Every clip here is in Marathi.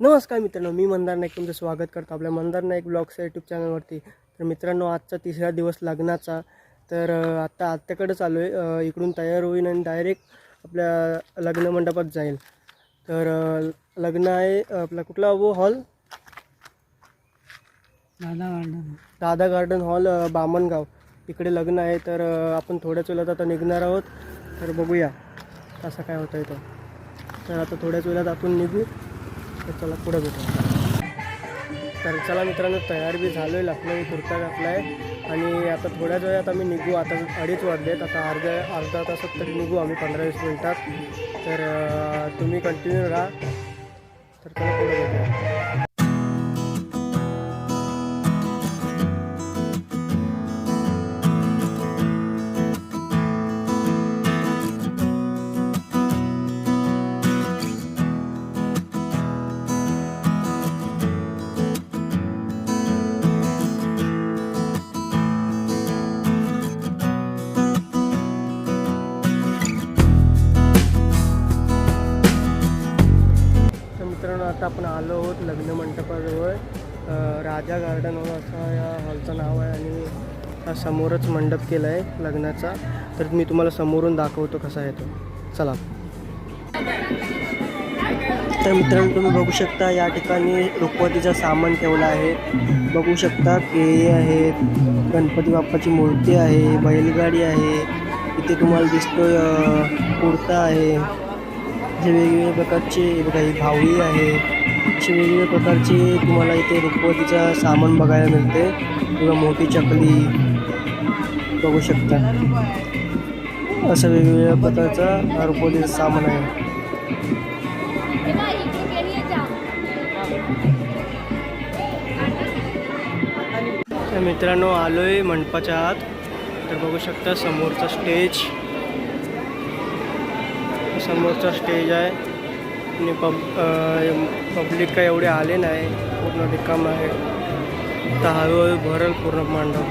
नमस्कार मित्रांनो मी मंदार नाईक तुमचं स्वागत करतो आपल्या मंदार नाईक ब्लॉग्स यूट्यूब चॅनलवरती तर मित्रांनो आजचा तिसरा दिवस लग्नाचा. तर आत्ता आत्याकडे चालू आहे. इकडून तयार होईन आणि डायरेक्ट आपल्या लग्न मंडपात जाईल. तर लग्न आहे आपला कुठला वो हॉल दादा गार्डन दादा गार्डन हॉल बामणगाव. इकडे लग्न आहे तर आपण थोड्याच वेळात आता निघणार आहोत. तर बघूया कसं काय होतं आहे तर आता थोड्याच वेळात आपण निघू. तर चला पुढं भेटू तर चला मित्रांनो तयार बी झालो आहे लखनऊ कुर्ता घातला आहे आणि आता थोड्याच वेळात आम्ही निघू आता अडीच वाजलेत आता अर्ध्या अर्धा तासात तरी निघू आम्ही पंधरा वीस मिनटात. तर तुम्ही कंटिन्यू राहा. तर चला पुढे भेटू लग्न मंडपाजवळ राजा गार्डन हॉल असा या हॉलचं नाव आहे आणि हा समोरच मंडप केला आहे लग्नाचा. तर मी तुम्हाला समोरून दाखवतो कसा आहे तो. चला. तर मित्रांनो तुम्ही बघू शकता या ठिकाणी रुखवतीचं सामान ठेवलं आहे. बघू शकता केळी आहेत गणपती बाप्पाची मूर्ती आहे बैलगाडी आहे. इथे तुम्हाला दिसतो कुर्ता आहे. जे वेगवेगळ्या प्रकारचे काही बघा ही भावळी आहे असे वेगवेगळ्या प्रकारचे तुम्हाला इथे रुखवतीचं सामान बघायला मिळते. किंवा मोठी चकली बघू शकता. असं वेगवेगळ्या प्रकारचा हा रुखवतीचं सामान आहे. मित्रांनो आलो आहे मंडपाच्या आत. तर बघू शकता समोरचा स्टेज समोरचा स्टेज आहे. आणि पब पब्लिक काय एवढे आले नाही. पूर्ण रिकाम आहे. आता हळूहळू भरल पूर्ण मांडव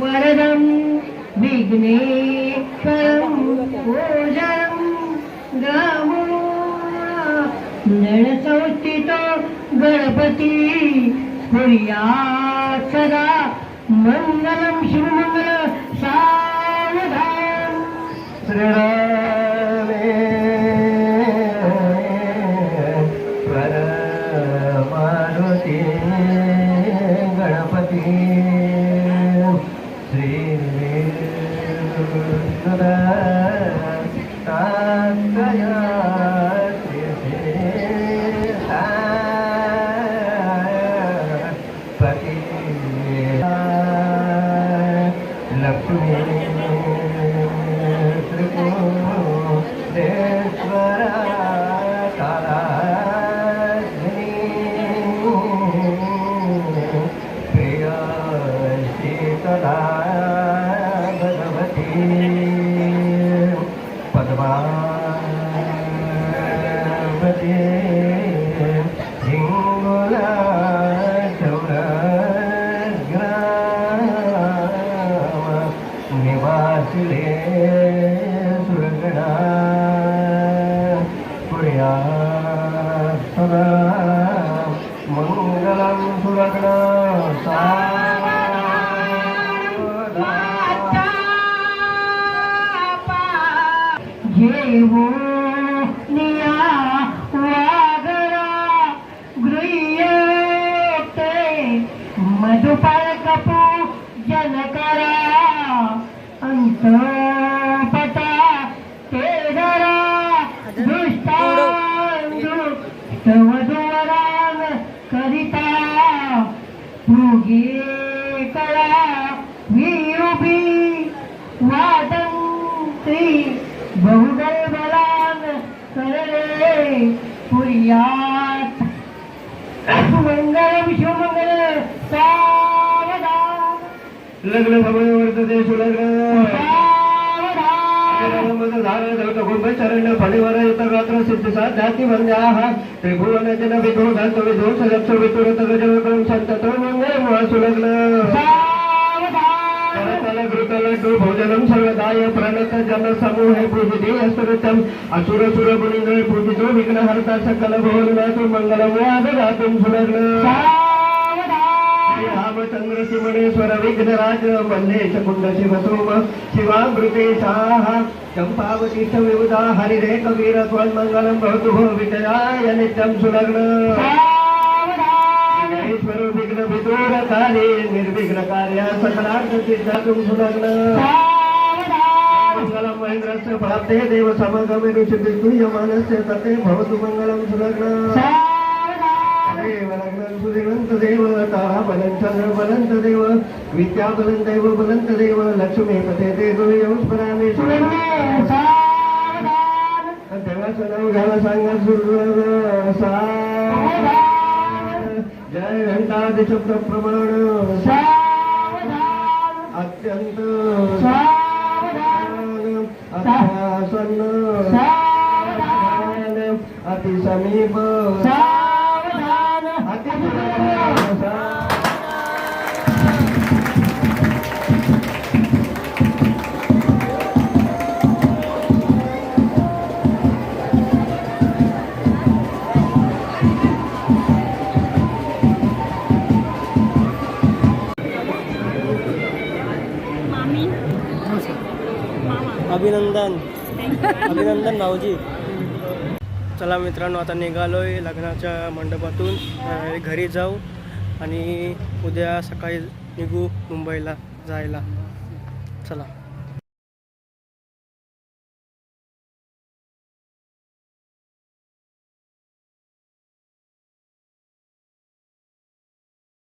वरदं विघ्नेश्वरं भोजनं गमो गणसंस्थितो गणपती स्फुर्यात् सदा मङ्गलं शिवमङ्गल श्रीरामे மனசிலே சுழங்கடா புரியா மங்களம் சுழங்கடா करिता भोगी कळा विरुभी वादंत्री बहुदल बलान करले पुर्यात. मंगलम शिवमंगल सावधान. लग्न समय वर्तते सुलग्न ಶರಣ್ಯ ಪರಿವರ ಗಾತ್ರ ಸಿದ್ಧ ಸಾಧ್ಯಾತಿ ವಂದ್ಯಾಹ ತ್ರಿಭುವನ ಜನ ವಿಧೋ ದಂತ ವಿಧೋ ಸಲಕ್ಷ ವಿತುರತ ಗಜವಕಂ ಸಂತತ ಮಂಗಳ ಮಹಾಸುಲಗ್ನ భోజనం సర్వదాయ ప్రణత జన సమూహే పూజితే అసురతం పూజితో విఘ్నహర్త సకల భోజనాథు మంగళం సులగ్న शिवणेश्वर विघ्नराज मल्लेश कुंड शिवसोम शिवामृते साहा चंपावती विबुधा हरिरे कवीर मंगलम भवतु भो विजयाय नित्यं सुलग्न। विघ्न विदूर कार्ये निर्विघ्न कार्य सकलार्थ सिद्धातुं सुलग्न। मंगलम महेंद्रस्य प्राप्ते देव समगमे रुचिर्दुह्यमानस्य तते भवतु मंगलम सुलग्न। देव लग्नं सुदिनंत देव तारा बलंत देव विद्या बलं देव बलंत देव लक्ष्मी पते देव यवस्परामे सावधान। देवाचं नाव घ्यायला सांगा जय घंटादी शब्द प्रमाण अत्यंत। अत्यासन्न। सावधान। अभिनंदन. अभिनंदन भाऊजी. चला मित्रांनो आता निघालोय लग्नाच्या मंडपातून. घरी जाऊ आणि उद्या सकाळी निघू मुंबईला जायला. चला.